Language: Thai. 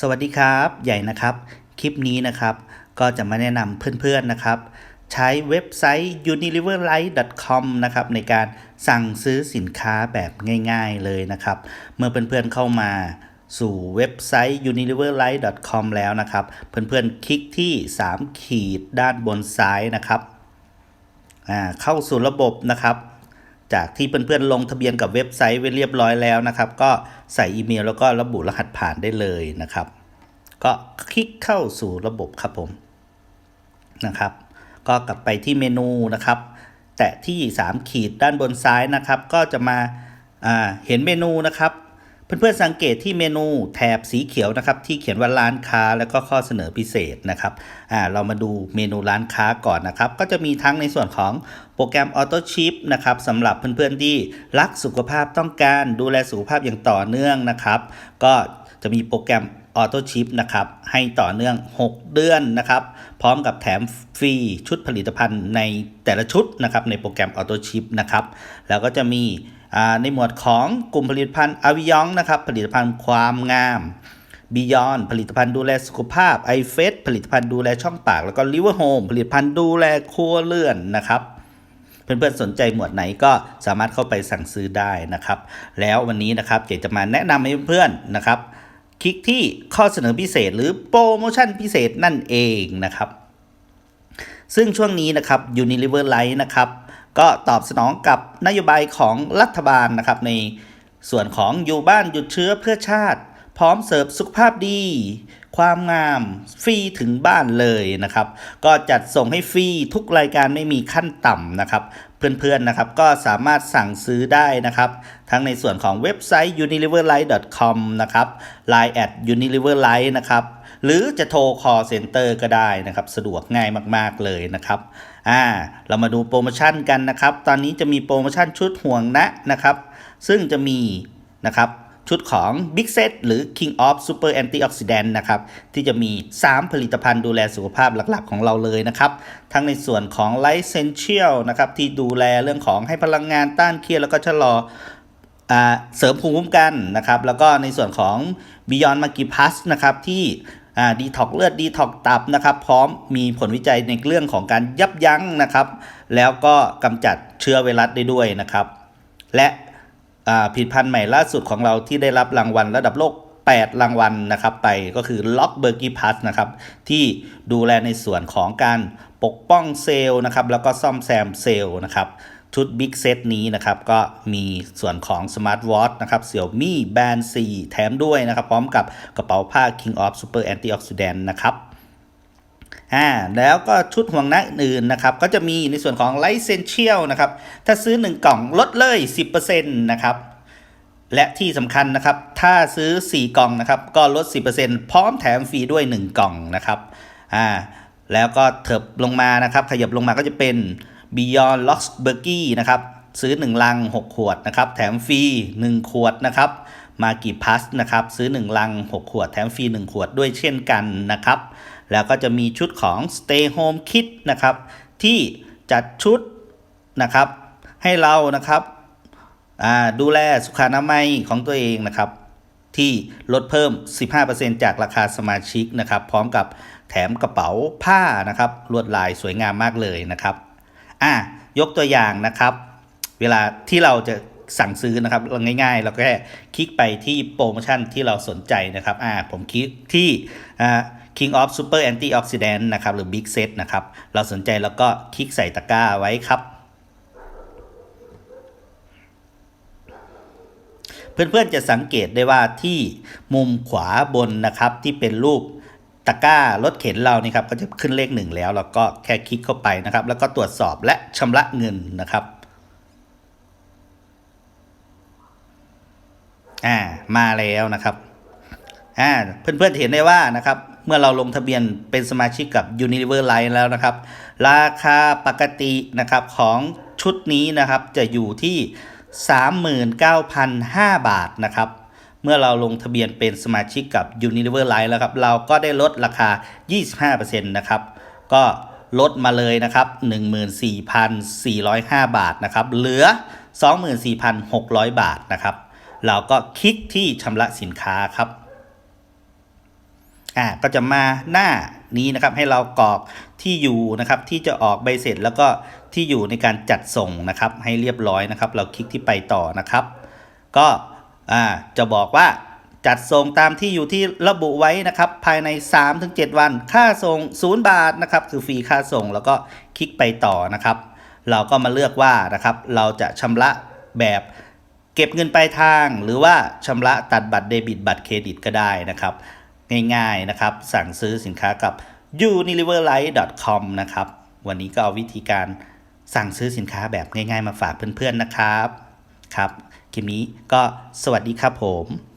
สวัสดีครับใหญ่นะครับ คลิปนี้นะครับก็จะมาแนะนำเพื่อนๆนะครับ ใช้เว็บไซต์ unileverlight.com นะครับในการสั่งซื้อสินค้าแบบง่ายๆเลยนะครับ เมื่อเพื่อนๆเข้ามาสู่เว็บไซต์ unileverlight.com แล้วนะครับ เพื่อนๆคลิกที่ 3 ขีดด้านบนซ้ายนะครับอ่าเข้าสู่ระบบนะครับ จากที่เพื่อนๆลงทะเบียนกับเว็บไซต์ไว้เรียบร้อยแล้วนะครับ ก็ใส่อีเมลแล้วก็ระบุรหัสผ่านได้เลยนะครับ ก็คลิกเข้าสู่ระบบครับผมนะครับ ก็กลับไปที่เมนูนะครับ แตะที่ 3 ขีดด้านบนซ้ายนะครับ ก็จะมาาเห็นเมนูนะครับ เพื่อนๆสังเกตที่เมนูแถบสีเขียวนะครับที่เขียนว่าร้านค้าแล้วก็ข้อเสนอพิเศษนะครับอ่าเรามาดูเมนูร้านค้าก่อนนะครับ ก็จะมีทั้งในส่วนของโปรแกรม Auto Chip นะครับสำหรับเพื่อนๆที่รักสุขภาพต้องการดูแลสุขภาพอย่างต่อเนื่องนะครับ ก็จะมีโปรแกรม Auto Chip นะครับให้ต่อเนื่อง 6 เดือนนะครับพร้อมกับแถมฟรีชุดผลิตภัณฑ์ในแต่ละชุดนะครับในโปรแกรม Auto Chip นะครับแล้วก็จะมี ในหมวดของกลุ่มผลิตภัณฑ์อวิยองนะครับผลิตภัณฑ์ความงามบิยอนผลิตภัณฑ์ดูแลสุขภาพไอเฟสผลิตภัณฑ์ดูแลช่องปาก แล้วก็ลิเวอร์โฮมผลิตภัณฑ์ดูแลครัวเรือนนะครับเพื่อนๆสนใจหมวดไหนก็สามารถเข้าไปสั่งซื้อได้นะครับ แล้ววันนี้นะครับเจจะมาแนะนำให้เพื่อนๆนะครับ คลิกที่ข้อเสนอพิเศษหรือโปรโมชั่นพิเศษนั่นเองนะครับ ซึ่งช่วงนี้นะครับ Unilever Light นะครับ ก็ตอบสนองกับนโยบายของรัฐบาลนะครับ ในส่วนของอยู่บ้านหยุดเชื้อเพื่อชาติ พร้อมเสิร์ฟสุขภาพดี ความงามฟรีถึงบ้านเลยนะครับ ก็จัดส่งให้ฟรีทุกรายการไม่มีขั้นต่ำนะครับ เพื่อนๆนะครับก็สามารถสั่งซื้อได้นะครับ ทั้งในส่วนของเว็บไซต์ unileverlight.com นะครับ line at unileverlight นะครับ หรือจะโทร call center ก็ได้นะครับ สะดวกง่ายมากๆเลยนะครับอ่าเรามาดูโปรโมชั่นกันนะครับ ตอนนี้จะมีโปรโมชั่นชุดห่วงนะนะครับ ซึ่งจะมีนะครับชุดของ Big Set หรือ King of Super Antioxidant นะครับ ที่จะมี 3 ผลิตภัณฑ์ดูแลสุขภาพหลักๆ ของเราเลยนะครับ ทั้งในส่วนของ Light Essential นะครับ ที่ดูแลเรื่องของให้พลังงานต้านเครียดแล้วก็ชะลออ่าเสริมภูมิคุ้มกันนะครับ แล้วก็ในส่วนของ Beyond m a g i Plus นะครับ ที่ ดีท็อกเลือดดีท็อกตับนะครับ พร้อมมีผลวิจัยในเรื่องของการยับยั้งนะครับ แล้วก็กำจัดเชื้อไวรัสได้ด้วยนะครับ และผลิตภัณฑ์ใหม่ล่าสุดของเราที่ได้รับรางวัลระดับโลก 8 รางวัลนะครับไปก็คือ Lock b e r g y Plus นะครับที่ดูแลในส่วนของการปกป้องเซลล์นะครับแล้วก็ซ่อมแซมเซลล์นะครับ ชุด Big Set นี้นะครับ ก็มีส่วนของ Smart Watch นะครับ Xiaomi Band 4แถมด้วยนะครับ พร้อมกับกระเป๋าผ้า King of Super Antioxidant นะครับอ่าแล้วก็ชุดห่วงหน้าอื่นนะครับ ก็จะมีในส่วนของ Light Essential นะครับ ถ้าซื้อ 1 กล่องลดเลย 10%นะครับ และที่สำคัญนะครับ ถ้าซื้อ 4 กล่องนะครับ ก็ลด 10%พร้อมแถมฟรีด้วย 1 กล่องนะครับอ่าแล้วก็เถิบลงมานะครับ ขยับลงมาก็จะเป็น Beyond l o x b u r g y นะครับซื้อ 1 ลัง 6 ขวดนะครับแถมฟรี 1 ขวดนะครับมากี่พัสนะครับซื้อ 1 ลัง 6 ขวด แถมฟรี 1 ขวดด้วยเช่นกันนะครับแล้วก็จะมีชุดของ Stay Home Kit นะครับที่จัดชุดนะครับให้เรานะครับดูแลสุขอนามัยของตัวเองนะครับที่ลดเพิ่ม 15%จากราคาสมาชิกนะครับ พร้อมกับแถมกระเป๋าผ้านะครับ ลวดลายสวยงามมากเลยนะครับ อะยกตัวอย่างนะครับ เวลาที่เราจะสั่งซื้อนะครับง่าย ๆ เราก็แค่คลิกไปที่โปรโมชั่นที่เราสนใจนะครับอ่าผมคลิกที่อ่า King of Super Antioxidant นะครับหรือ Big Set นะครับ เราสนใจแล้วก็คลิกใส่ตะกร้าไว้ครับ เพื่อนๆจะสังเกตได้ว่าที่มุมขวาบนนะครับที่เป็นรูป ตะกร้ารถเข็นเรานี่ครับก็จะขึ้นเลขหนึ่งแล้วเราก็แค่คลิกเข้าไปนะครับ แล้วก็ตรวจสอบและชำระเงินนะครับอ่ามาแล้วนะครับอ่าเพื่อนๆเห็นได้ว่านะครับ เมื่อเราลงทะเบียนเป็นสมาชิกกับ Unilever Light แล้วนะครับ ราคาปกตินะครับของชุดนี้นะครับจะอยู่ที่ 39,005 บาทนะครับ เมื่อเราลงทะเบียนเป็นสมาชิกกับ Unilever Light แล้วครับเราก็ได้ลดราคา 25%นะครับก็ลดมาเลยนะครับ 14,405 บาทนะครับเหลือ 24,600 บาทนะครับ เราก็คลิกที่ชำระสินค้าครับอ่าก็จะมาหน้านี้นะครับให้เรากรอกที่อยู่นะครับที่จะออกใบเสร็จแล้วก็ที่อยู่ในการจัดส่งนะครับ ให้เรียบร้อยนะครับ เราคลิกที่ไปต่อนะครับ ก็ อ่าจะบอกว่าจัดส่งตามที่อยู่ที่ระบุไว้นะครับ ภายใน 3-7 วัน ค่าส่ง 0 บาทนะครับ คือฟรีค่าส่งแล้วก็คลิกไปต่อนะครับ เราก็มาเลือกว่านะครับ เราจะชำระแบบเก็บเงินปลายทาง หรือว่าชำระตัดบัตรเดบิตบัตรเครดิตก็ได้นะครับ ง่ายๆนะครับ สั่งซื้อสินค้ากับ unileverlight.com นะครับ วันนี้ก็เอาวิธีการสั่งซื้อสินค้าแบบง่าย ๆ มาฝากเพื่อนๆนะครับครับ คลิปนี้ก็สวัสดีครับผม